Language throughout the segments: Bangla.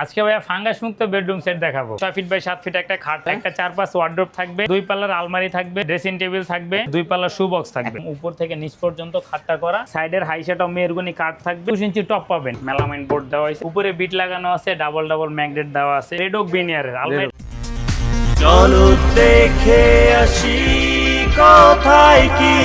আজকে ভাইয়া ফাঙ্গাস মুক্ত বেডরুম সেট দেখাবো। ছয় ফিট বাই সাত ফিট একটা খাট একটা চার পাঁচ ওয়ার্ড্রোপ থাকবে দুই পাল্লার আলমারি থাকবে ড্রেসিং টেবিল থাকবে দুই পাল্লার শু বক্স থাকবে। উপর থেকে নিচ পর্যন্ত খাটটা করা সাইডের হাই সেট মেরগুনি কাঠ থাকবে। দুই ইঞ্চি টপ পাবেন। মেলামাইন বোর্ড দেওয়া হয়েছে। উপরে বিট লাগানো আছে ডাবল ডাবল ম্যাগনেট দেওয়া আছে। রেডক বিনিয়ারের আলমারি চলো দেখে আসি কোথায় কি?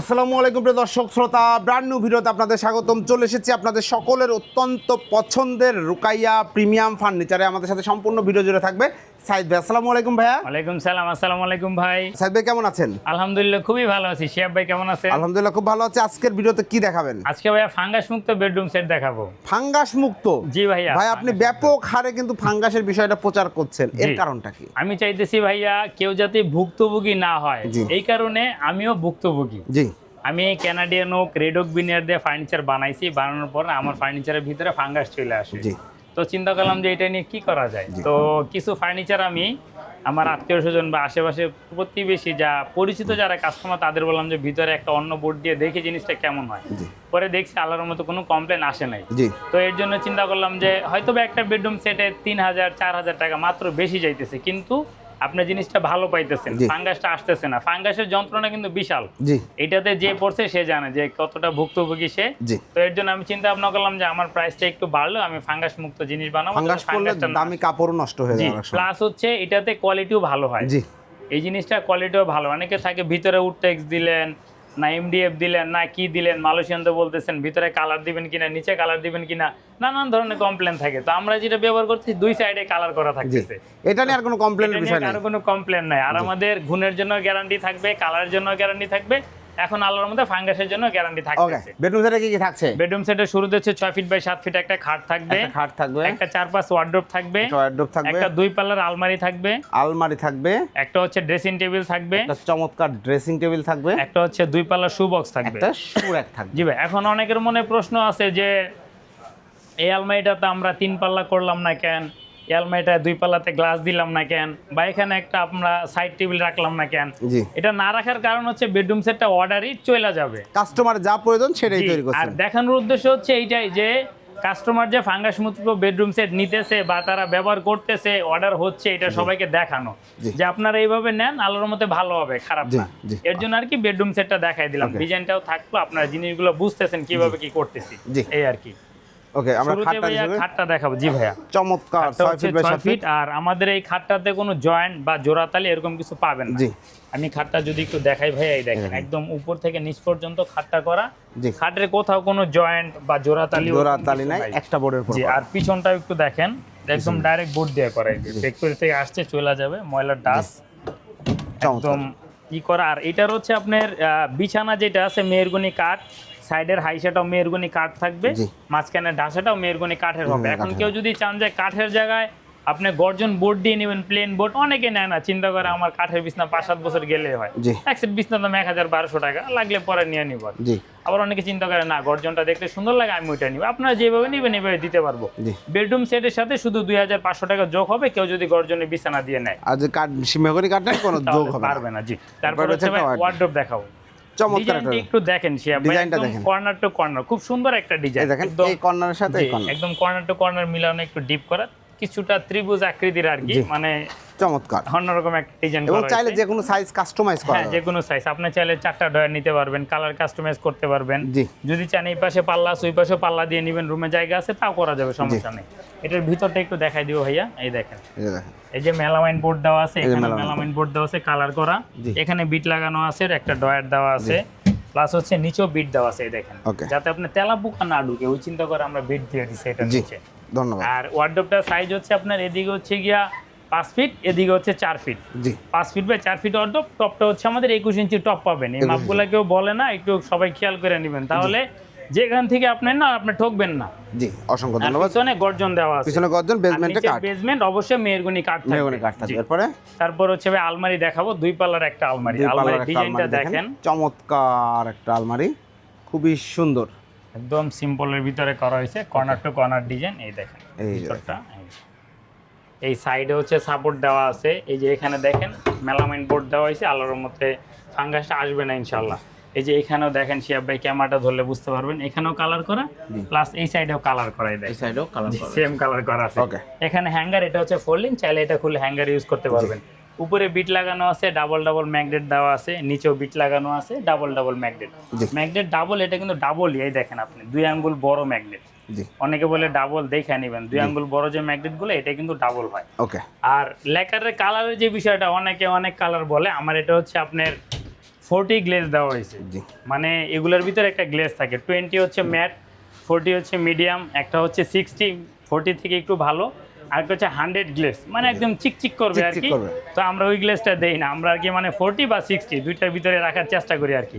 আসসালামু আলাইকুম প্রিয় দর্শক, শ্রোতা ব্র্যান্ড নিউ ভিডিওতে আপনাদের স্বাগতম। চলে এসেছি আপনাদের সকলের অত্যন্ত পছন্দের রুকাইয়া প্রিমিয়াম ফার্নিচারে। আমাদের সাথে সম্পূর্ণ ভিডিও জুড়ে থাকবে সাইদ ভাই আসসালামু আলাইকুম ভাইয়া। ওয়ালাইকুম সালাম আসসালামু আলাইকুম ভাই। সাইদ ভাই কেমন আছেন? আলহামদুলিল্লাহ খুবই ভালো আছি। শিয়াব ভাই কেমন আছে আলহামদুলিল্লাহ খুব ভালো আছে। আজকের ভিডিওতে কি দেখাবেন? আজকে ভাইয়া ফাঙ্গাস মুক্ত বেডরুম সেট দেখাবো। ফাঙ্গাস মুক্ত? জি ভাইয়া ভাই আপনি ব্যাপক হারে কিন্তু ফাঙ্গাসের বিষয়টা প্রচার করছেন। এর কারণটা কি? আমি চাইতেছি ভাইয়া কেউ যাতে ভুক্তভোগী না হয়। এই কারণে আমিও ভুক্তভোগী। জি। আমি ক্যানাডিয়ান ওক রেডক বিনিয়ার দিয়ে ফার্নিচার বানাইছি। বানানোর পর আমার ফার্নিচারের ভিতরে ফাঙ্গাস চলে আসে। জি। তো চিন্তা করলাম যে এটা নিয়ে কি করা যায়? তো কিছু ফার্নিচার আমি আমার আত্মীয় স্বজন বা আশেপাশে প্রতিবেশী যা পরিচিত যারা কাস্টমার তাদের বললাম যে ভিতরে একটা অন্য বোর্ড দিয়ে দেখি জিনিসটা কেমন হয়। পরে দেখছি আল্লাহর মতো কোনো কমপ্লেন আসে নাই। তো এর জন্য চিন্তা করলাম যে হয়তো বা একটা বেডরুম সেটে তিন হাজার চার হাজার টাকা মাত্র বেশি যাইতেছে। কিন্তু আপনি জিনিসটা ভালো পাইতেছেন ফাঙ্গাসটা আসতেছে না। ফাঙ্গাসের যন্ত্রণা কিন্তু বিশাল। এটাতে যে পড়ছে সে জানে যে কতটা ভুক্তভোগী সে। তো এর জন্য আমি চিন্তা ভাবনা করলাম যে আমার প্রাইসটা একটু বাড়লো আমি ফাঙ্গাস মুক্ত জিনিস বানাবো ফাঙ্গাস করলে দামি কাপড় নষ্ট হয়ে যায় প্লাস হচ্ছে এটাতে কোয়ালিটিও ভালো হয়। এই জিনিসটা কোয়ালিটিও ভালো অনেকে থাকে ভিতরে উডটেক্স দিলেন না এমডিএফ দিলেন না কি দিলেন মালয়েশিয়ান তো বলতেছেন ভিতরে কালার দিবেন কিনা নিচে কালার দিবেন কিনা নানান ধরনের কমপ্লেন থাকে। তো আমরা যেটা ব্যবহার করছি দুই সাইডে কালার করা থাকছে এটা নিয়ে আর কোনো কমপ্লেন আর কোনো কমপ্লেন নাই। আর আমাদের গুণের জন্য গ্যারান্টি থাকবে কালার জন্য গ্যারান্টি থাকবে এখন আল্লাহর মধ্যে ফাঙ্গাসের জন্য গ্যারান্টি ওকে থাকতেছে বেডরুম সেটে কি কি থাকছে? বেডরুম সেটের শুরুতে হচ্ছে ছয় ফিট বাই সাত ফিট একটা খাট থাকবে একটা খাট থাকবে। একটা চার পাঁচ ওয়ার্ড্রোপ থাকবে ওয়ার্ডরোব থাকবে। একটা দুই পাল্লার আলমারি থাকবে। আলমারি থাকবে। একটা হচ্ছে ড্রেসিং টেবিল থাকবে। একটা চমৎকার ড্রেসিং টেবিল থাকবে। একটা হচ্ছে দুই পাল্লার শু বক্স থাকবে। একটা শু র্যাক থাকবে। জি ভাই এখন অনেকের মনে প্রশ্ন আছে যে এই আলমারিটাতে আমরা তিন পাল্লা করলাম না কেন? আলমারিটা দুই পাল্লাতে গ্লাস দিলাম না কেন? বা এখানে একটা আমরা সাইড টেবিল রাখলাম না কেন? এটা না রাখার কারণ হচ্ছে বেডরুম সেটটা অর্ডারই চলে যাবে। কাস্টমার যা প্রয়োজন সেটাই তৈরি আর দেখানোর উদ্দেশ্য হচ্ছে এইটাই যে কাস্টমার যে ফাঙ্গাস মুক্ত বেডরুম সেট নিতেছে বা তারা ব্যবহার করতেছে অর্ডার হচ্ছে এটা সবাইকে দেখানো। যে আপনারা এইভাবে নেন আলোর মতে ভালো হবে খারাপ না। এর জন্য আর কি বেডরুম সেটটা দেখাই দিলাম. ডিজাইনটাও থাকল আপনারা জিনিসগুলো বুঝতেছেন কীভাবে কি করতেছি। এই আর কি। ওকে আমরা খাটটা দেখাবো। জি ভাইয়া। চমৎকার 6 ফিট বাই ছয় 7 ফিট আর আমাদের এই খাটটাতে কোনো জয়েন্ট বা জোড়াতালি এরকম কিছু পাবেন না। জি। আমি খাটটা যদি একটু দেখাই ভাইয়া এই দেখেন একদম উপর থেকে নিচ পর্যন্ত খাটটা করা। জি। খাটের কোথাও কোনো জয়েন্ট বা জোড়াতালি জোড়া ওরকম তালি কিছু নাই। একটা বোর্ডের উপর জি আর পিছনটাও একটু দেখেন একদম ডাইরেক্ট বোর্ড দিয়ে করা ফ্যাক্টরি থেকে আসছে চলে যাবে ময়লার ডাস একদম ই করা। আর এটার হচ্ছে আপনার বিছানা যেটা আছে মেয়েরগুনি কাঠ সাইডের হাইসাটাও মেয়েরগুনি কাঠ থাকবে মাঝখানে ডাসাটাও মেয়েরগুনি কাঠের হবে। এখন কেউ যদি চান যে কাঠের জায়গায় আপনি গর্জন বোর্ড দিয়ে নেবেন প্লেন বোর্ড অনেকে নেয় না। চিন্তা করে আমার কাঠের বিছনা পাঁচ সাত বছর গেলে হয়। এক সেট বিছনা দাম এক হাজার বারোশো টাকা লাগলে পরে নিয়ে নিব। আবার অনেকে চিন্তা করে না গর্জনটা দেখতে সুন্দর লাগে আমি ওইটা নিব। আপনারা যেভাবে নেবেন এভাবে দিতে পারব। বেডরুম সেটের সাথে শুধু দুই হাজার পাঁচশো টাকা যোগ হবে কেউ যদি গর্জনের বিছানা দিয়ে নেয়। আর কাঠ মেহগনি কাঠ কোনো যোগ হবে। পারবে না জি। তারপর হচ্ছে ওয়ার্ড্রোপ দেখাবো। চমৎকার একটা একটু দেখেন শিয়া ডিজাইনটা দেখেন। কর্নার টু কর্নার খুব সুন্দর একটা ডিজাইন দেখেন এই কর্নারের সাথে কর্নার একদম কর্নার টু কর্নার মিলানো একটু ডিপ করা। কিছুটা ত্রিভুজ আকৃতির আর কি মানে চমৎকার। অন্যরকম একটা ডিজাইন এবং চাইলে যে কোনো সাইজ কাস্টমাইজ করা হ্যাঁ যে কোনো সাইজ আপনি চাইলে চারটা ডয়ার নিতে পারবেন কালার কাস্টমাইজ করতে পারবেন। যদি চান এই পাশে পাল্লা ওই পাশে পাল্লা দিয়ে নেবেন রুমে জায়গা আছে তাও করা যাবে সমস্যা নেই। এটার ভিতরটা একটু দেখাই দিও ভাইয়া এই দেখেন। এই যে মেলামাইন বোর্ড দেওয়া আছে এখানে মেলামাইন বোর্ড দেওয়া আছে কালার করা। এখানে বিট লাগানো আছে একটা ডয়ার দেওয়া আছে। প্লাস হচ্ছে নিচেও বিট দেওয়া আছে এই দেখেন। যাতে আপনি তেলা পোকা না ঢুকে ওই চিন্তা করে আমরা বিট দিয়ে দিচ্ছি এটা নিচে। ধন্যবাদ। আর ওয়ার্ডরোবটার সাইজ হচ্ছে আপনার এদিকে হচ্ছে গিয়া পাঁচ ফিট এদিকে হচ্ছে চার ফিট জি। পাঁচ ফিট বাই চার ফিট ওয়ার্ডরোব টপটা হচ্ছে আমাদের একুশ ইঞ্চি টপ পাবেন। এই 21 মাপগুলা কেউ বলে না একটু সবাই খেয়াল করে নেবেন। তাহলে যেখান থেকে আপনি না আপনি ঠকবেন না। জি অসংখ্য ধন্যবাদ। পিছনে গর্জন দেওয়া আছে। পিছনে গর্জন বেসমেন্টে কাঠ বেসমেন্ট অবশ্যই মেয়েরগুনি কাঠ থাকবে। মেহগনি কাঠ থাকবে। জি। এরপরে? তারপর হচ্ছে ভাই আলমারি দেখাবো দুই পাল্লার একটা আলমারি। একটা ডিজাইনটা দেখেন। দেখেন। চমৎকার একটা আলমারি। খুবই সুন্দর। একদম সিম্পলের ভিতরে করা হয়েছে কর্নার টু কর্নার ডিজাইন এই দেখেন এই ভিতরটা এই। সাইডে হচ্ছে সাপোর্ট দেওয়া আছে এই যে এখানে দেখেন মেলামাইন বোর্ড দেওয়া হয়েছে আলোর মধ্যে ফাঙ্গাসটা আসবে না ইনশাল্লাহ এই যে এখানেও দেখেন শিয়াব ভাই ক্যামেরাটা ধরলে বুঝতে পারবেন এখানেও কালার করা প্লাস এই সাইডেও কালার দেয় এই সাইডেও কালার করা সেম কালার করা আছে. এখানে হ্যাঙ্গার এটা হচ্ছে ফোল্ডিং চাইলে এটা খুলে হ্যাঙ্গার ইউজ করতে পারবেন। উপরে বিট লাগানো আছে ডাবল ডাবল ম্যাগনেট দেওয়া আছে নিচেও বিট লাগানো আছে double double magnet. Magnet double এটা কিন্তু ডাবল এই দেখেন আপনি দুই আঙ্গুল বড় ম্যাগনেট অনেকে বলে ডাবল দেখে নেবেন দুই আঙ্গুল বড় যে ম্যাগনেটগুলো এটা কিন্তু ডাবল হয়। ওকে। আর লেকারের কালারের যে বিষয়টা অনেকে অনেক কালার বলে আমার এটা হচ্ছে আপনার ফোরটি গ্লেজ দেওয়া হয়েছে। মানে এগুলোর ভিতরে একটা গ্লেজ থাকে টোয়েন্টি হচ্ছে ম্যাট ফোরটি হচ্ছে মিডিয়াম একটা হচ্ছে সিক্সটি ফোরটি থেকে একটু ভালো। আর একটা হচ্ছে হান্ড্রেড গ্লেজ মানে একদম চিকচিক করবে আর কি। তো আমরা ওই গ্লেজটা দেই না আমরা আর কি মানে ফোরটি বা সিক্সটি দুইটার ভিতরে রাখার চেষ্টা করি আর কি।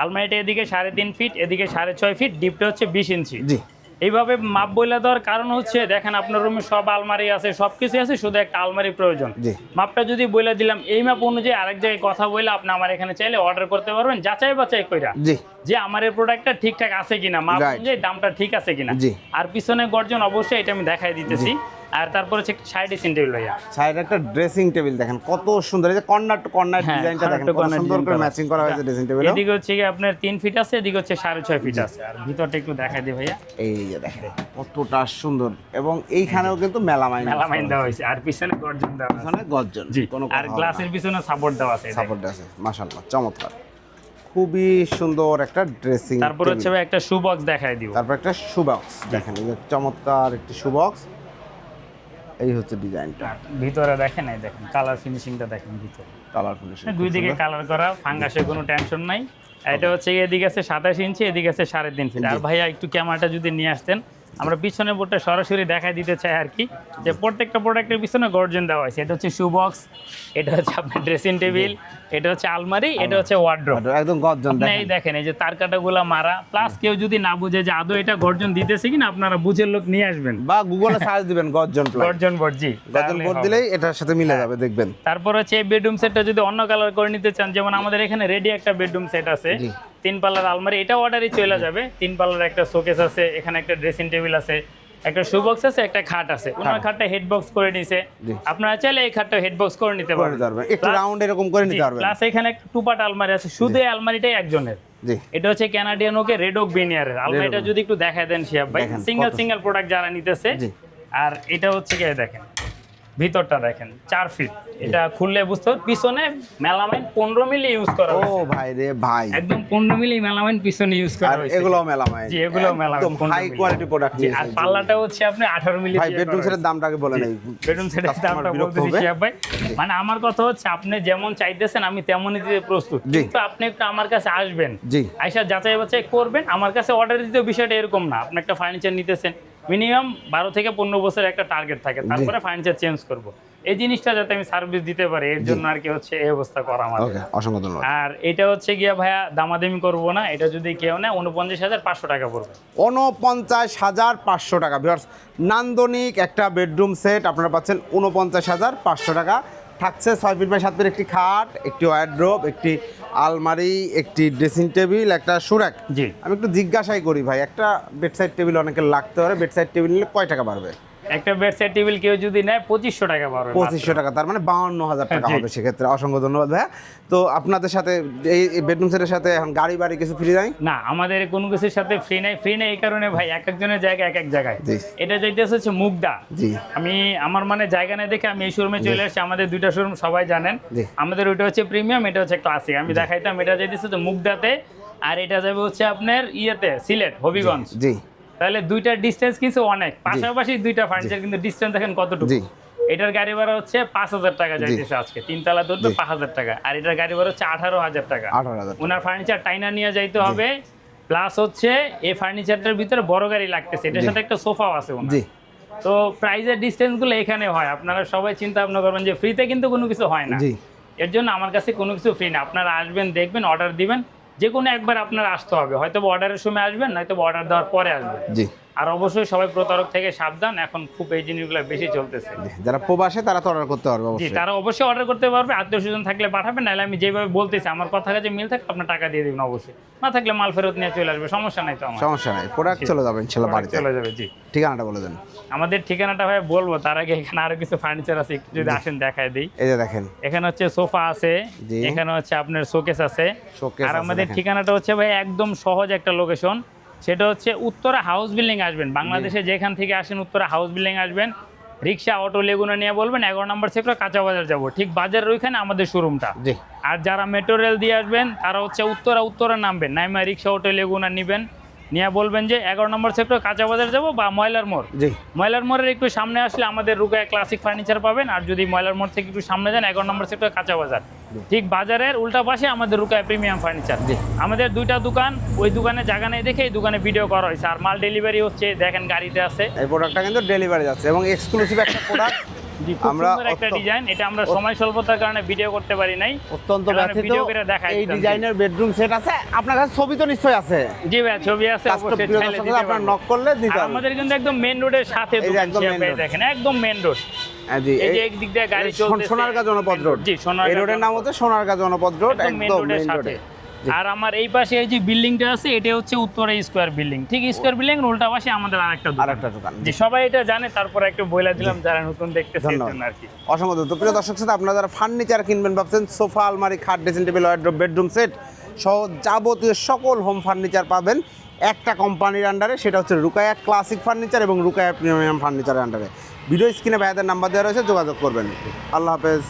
আলমারিটা এদিকে সাড়ে তিন ফিট এদিকে সাড়ে ছয় ফিট ডিপটা হচ্ছে বিশ ইঞ্চি এইভাবে মাপ বইলা দেওয়ার কারণ হচ্ছে দেখেন আপনার রুমে সব আলমারি আছে সব কিছু আছে শুধু একটা আলমারি প্রয়োজন। মাপটা যদি বলে দিলাম এই মাপ অনুযায়ী আরেক জায়গায় কথা বলে আপনি আমার এখানে চাইলে অর্ডার করতে পারবেন যাচাই বাছাই কইরা। যে আমার এই প্রোডাক্টটা ঠিকঠাক আছে কিনা মাপ. অনুযায়ী দামটা ঠিক আছে কিনা। আর পিছনে গর্জন অবশ্যই এটা আমি দেখাই দিতেছি। আর তারপর হচ্ছে সাইড ড্রেসিং ভাইয়া। সাইডে একটা ড্রেসিং টেবিল দেখেন কত সুন্দর। এই যে কর্নার টু কর্নার ডিজাইনটা দেখেন কত সুন্দর করে ম্যাচিং করা হয়েছে ড্রেসিং টেবিল এদিকে হচ্ছে কি আপনার তিন ফিট আছে এদিকে হচ্ছে সাড়ে ছয় ফিট আছে। আর ভিতরটা একটু দেখাই দিই ভাইয়া। এই যে দেখেন কতটা সুন্দর। এবং এইখানেও কিন্তু মেলামাইন মেলামাইন দেওয়া হয়েছে আর পিছনে গর্জন দেওয়া আছে। পিছনে গর্জন কোনো আর গ্লাসের পিছনে সাপোর্ট দেওয়া আছে। সাপোর্ট আছে মাশাআল্লাহ চমৎকার। খুবই সুন্দর একটা ড্রেসিং তারপর হচ্ছে একটা শু বক্স দেখাই দিব। তারপর একটা শু বক্স দেখেন এই যে চমৎকার একটি শু বক্স এই হচ্ছে ডিজাইনটা। ভিতরে দেখেন এই দেখেন কালার ফিনিশিংটা দেখেন ভিতরে। কালার ফিনিশিং দুই দিকে কালার করা ফাঙ্গাসের কোনো টেনশন নাই। এটা হচ্ছে এদিকে আছে সাতাশ ইঞ্চি এদিকে আছে সাড়ে তিন ফিট আর ভাইয়া একটু ক্যামেরাটা যদি নিয়ে আসতেন আমরা পিছনে বোর্ডটা সরাসরি দেখাই দিতে চাই আর কি যে প্রত্যেকটা প্রোডাক্টের পিছনে গর্জন দেওয়া হয়েছে। এটা হচ্ছে শু বক্স এটা হচ্ছে আপনার ড্রেসিং টেবিল এটা হচ্ছে আলমারি এটা হচ্ছে ওয়ার্ড্রোব একদম গর্জন এই দেখেন। এই যে তার কাটাগুলা মারা প্লাস কেউ যদি না বুঝে যে আদৌ এটা গর্জন দিতেছে কিনা আপনারা বুঝের লোক নিয়ে আসবেন। বা গুগলে সার্চ দিবেন গর্জন গর্জন বোর্ড জি গর্জন বোর্ড দিলেই এটার সাথে মিলে যাবে দেখবেন। তারপর হচ্ছে এই বেডরুম সেটটা যদি অন্য কালার করে নিতে চান যেমন আমাদের এখানে রেডি একটা বেডরুম সেট আছে। তিন পাল্লার আলমারি এটা অর্ডারই চলে যাবে। তিন পাল্লার একটা শোকেস আছে এখানে একটা ড্রেসিং টেবিল আছে একটা শু বক্স আছে একটা খাট আছে। ওনার খাটটা হেড বক্স করে নিছে। আপনারা চাইলে এই খাটটা হেড বক্স করে নিতে পারবেন। একটু রাউন্ড এরকম করে নিতে পারবেন। প্লাস এখানে একটা টুপাট আলমারি আছে। শুধু আলমারিটাই একজনের। এটা হচ্ছে ক্যানাডিয়ান ওকে রেড ওক বিনিয়ারের আলমারিটা যদি একটু দেখায় দেন শিয়াব ভাই। সিঙ্গেল সিঙ্গেল প্রোডাক্ট যারা নিতেছে। আর এটা হচ্ছে কি দেখেন। ভিতরটা দেখেন চার ফিট এটা খুললে বুঝতে হবে পিছনে মেলামাইন পনেরো মিলি ইউজ করা ও ভাই রে ভাই। একদম পনেরো মিলি মেলামাইন পিছনে ইউজ করা হয়েছে। এগুলো মেলামাইন। জি, এগুলোও মেলামাইন, হাই কোয়ালিটি প্রোডাক্ট আর পাল্লাটা হচ্ছে আপনি আঠারো মিলি ভাই বেডরুম সেটের দামটা আগে বলে নেই। বেডরুম সেটের দামটা বলতেছি হবে। ভাই। মানে আমার কথা হচ্ছে আপনি যেমন চাইতেছেন আমি তেমনই দিতে প্রস্তুত। কিন্তু আপনি একটু আমার কাছে আসবেন। জি। আইসা যাচাই বাছাই করবেন। আমার কাছে অর্ডার দিতে বিষয়টা এরকম না। আপনি একটা ফার্নিচার নিতেছেন মিনিমাম বারো থেকে পনেরো বছর একটা টার্গেট থাকে। তারপরে ফার্নিচার চেঞ্জ করব। এই জিনিসটা যাতে আমি সার্ভিস দিতে পারি এর জন্য আর কি হচ্ছে এই অবস্থা করা আমার অসংখ্য ধন্যবাদ। আর এটা হচ্ছে গিয়া ভাইয়া দামাদামি করব না এটা যদি কেউ নেয় উনপঞ্চাশ হাজার পাঁচশো টাকা পড়বে। উনপঞ্চাশ হাজার পাঁচশো টাকা। নান্দনিক একটা বেডরুম সেট আপনারা পাচ্ছেন উনপঞ্চাশ হাজার পাঁচশো টাকা। থাকছে ছয় ফিট বাই সাত ফিট একটি খাট একটি ওয়ারড্রোব একটি আলমারি একটি ড্রেসিং টেবিল একটা সুরাক। জি। আমি একটু জিজ্ঞাসাই করি ভাই একটা বেডসাইড টেবিল অনেকের লাগতে পারে বেডসাইড টেবিল নিলে কয় টাকা বাড়বে? একটা বেড সেট টেবিল কেউ যদি নেয় পঁচিশশো টাকা পড়বে পঁচিশশো টাকা তার মানে বাউন্ন হাজার টাকা হবে সেক্ষেত্রে। অসংখ্য ধন্যবাদ ভাইয়া। তো আপনাদের সাথে এই বেডরুম সেটের সাথে এখন গাড়ি বাড়ি কিছু ফ্রি যায় না আমাদের কোনো কিছুর সাথে ফ্রি নাই। ফ্রি নাই এই কারণে ভাই এক একজনের জায়গা এক এক জায়গায়। এটা যাইতেছে হচ্ছে মুগদা জি। আমি আমার মানে জায়গা নেই দেখে আমি এই শোরুমে চলে আসছি। আমাদের দুইটা শোরুম সবাই জানেন। আমাদের ওইটা হচ্ছে প্রিমিয়াম এটা হচ্ছে ক্লাসিক আমি দেখাইতাম এটা যাইতেছে তো মুগদাতে আর এটা যাবে হচ্ছে আপনার ইয়েতে সিলেট হবিগঞ্জ। জি। তাহলে দুইটা ডিস্টেন্স কিন্তু অনেক। পাশাপাশি দুইটা ফার্নিচার কিন্তু ডিস্টেন্স দেখেন কতটুকু। এটার গাড়ি ভাড়া হচ্ছে পাঁচ হাজার টাকা যাইতেছে আজকে। তিনতলা ধরবে পাঁচ হাজার টাকা। আর এটার গাড়ি ভাড়া হচ্ছে আঠারো হাজার টাকা। ওনার ফার্নিচার টাইনা নিয়ে যাইতে হবে। প্লাস হচ্ছে এই ফার্নিচারটার ভিতরে বড় গাড়ি লাগতেছে। এটার সাথে একটা সোফাও আছে ওনার। তো প্রাইজের ডিস্টেন্সগুলো এখানে হয়। আপনারা সবাই চিন্তা ভাবনা করবেন যে ফ্রিতে কিন্তু কোনো কিছু হয় না। এর জন্য আমার কাছে কোনো কিছু ফ্রি না। আপনারা আসবেন দেখবেন অর্ডার দিবেন। যে কোনো একবার আপনার আসতে হবে। হয়তো অর্ডারের সময় আসবেন নয়তো অর্ডার দেওয়ার পরে আসবেন। জি। আর অবশ্যই সবাই প্রতারক থেকে সাবধান এখন খুব এই জিনিসগুলো বেশি চলতেছে। যারা প্রবাসে তারা তো অর্ডার করতে পারবে জি অবশ্যই। তারা অবশ্যই অর্ডার করতে পারবে আত্মীয় স্বজন থাকলে পাঠাবেন নাহলে আমি যেভাবে বলতেছি আমার কথা কাছে মিল থাকে আপনার টাকা দিয়ে দেবেন অবশ্যই। না থাকলে মাল ফেরত নিয়ে চলে আসবে সমস্যা নাই তো আমার। সমস্যা নাই প্রোডাক্ট চলে যাবেন ইনশাল্লাহ বাড়িতে। চলে যাবে জি। ঠিকানাটা বলে দেন। আমাদের ঠিকানাটা ভাই বলব তার আগে এখানে আরও কিছু ফার্নিচার আছে যদি আসেন দেখায় দিই। এই যে দেখেন। এখানে হচ্ছে সোফা আছে। এখানে হচ্ছে আপনার শোকেস আছে। আর আমাদের ঠিকানাটা হচ্ছে ভাই একদম সহজ একটা লোকেশন সেটা হচ্ছে উত্তরা হাউস বিল্ডিং আসবেন। বাংলাদেশে যেখান থেকে আসেন উত্তরা হাউস বিল্ডিং আসবেন। রিক্সা অটো লেগুনা নিয়ে বলবেন এগারো নম্বর সেক্টর কাঁচা বাজার যাব। ঠিক বাজারের ওইখানে আমাদের শোরুমটা জি। আর যারা মেট্রো রেল দিয়ে আসবেন তারা হচ্ছে উত্তরা উত্তরা নামবেন। নাইমা রিক্সা অটো লেগুনা নেবেন। নিয়ে বলবেন যে এগারো নম্বর সেক্টর কাঁচা বাজার যাব বা ময়লার মোড়। জি। ময়লার মোড়ের একটু সামনে আসলে আমাদের রুকায় ক্লাসিক ফার্নিচার পাবেন। আর যদি ময়লার মোড় থেকে একটু সামনে যান এগারো নম্বর সেক্টর কাঁচা বাজার। ঠিক বাজারের উল্টা পাশে আমাদের রুকায় প্রিমিয়াম ফার্নিচার। আমাদের দুইটা দোকান ওই দোকানে জায়গা নেই দেখে এই দোকানে ভিডিও করা হয়েছে। আর মাল ডেলিভারি হচ্ছে দেখেন গাড়িতে আছে। এই প্রোডাক্টটা কিন্তু ডেলিভারি যাচ্ছে এবং এক্সক্লুসিভ একটা প্রোডাক্ট আমরা একটা ডিজাইন এটা আমরা সময় স্বল্পতার কারণে ভিডিও করতে পারি নাই। অত্যন্ত ভিডিও করে দেখাই এই ডিজাইনের বেডরুম সেট আছে। আপনার কাছে ছবি তো নিশ্চয়ই আছে। জি ভাই ছবি আছে অবশ্যই প্রিয় চাইলে দর্শক দিতে আপনার পারব। নক করলে দিতে আমাদের কিন্তু একদম মেন রোডের সাথে দোকান একদম। দেখেন মেন রোড জি। এই যে একদিক দিয়ে গাড়ি সোনারগাঁ জনপদ রোড। জি সোনারগাঁ রোডের নাম হচ্ছে সোনারগাঁ জনপদ রোড একদম একদম রোডের মেইন রোডে আর আমার এই পাশে এই যে বিল্ডিংটা আছে এটা হচ্ছে উত্তরা স্কোয়ার বিল্ডিং ঠিক স্কোয়ার বিল্ডিং উল্টা পাশে আমাদের আরেকটা দোকান। আরেকটা দোকান, জি সবাই এটা জানে তারপর একটু বলে দিলাম যারা নতুন দেখতেছে এর আর কি। অসংখ্য তো প্রিয় দর্শক সাথে আপনারা যারা ফার্নিচার কিনবেন ভাবছেন সোফা আলমারি খাট dressing table wardrobe bedroom set সহ যাবতীয় সকল হোম ফার্নিচার পাবেন একটা কোম্পানির আন্ডারে সেটা হচ্ছে রুকায়া ক্লাসিক ফার্নিচার এবং রুকায়া প্রিমিয়াম ফার্নিচারের আন্ডারে ভিডিও স্ক্রিনে ভাইয়াদের নাম্বার দেওয়া রয়েছে যোগাযোগ করবেন। আল্লাহ হাফেজ।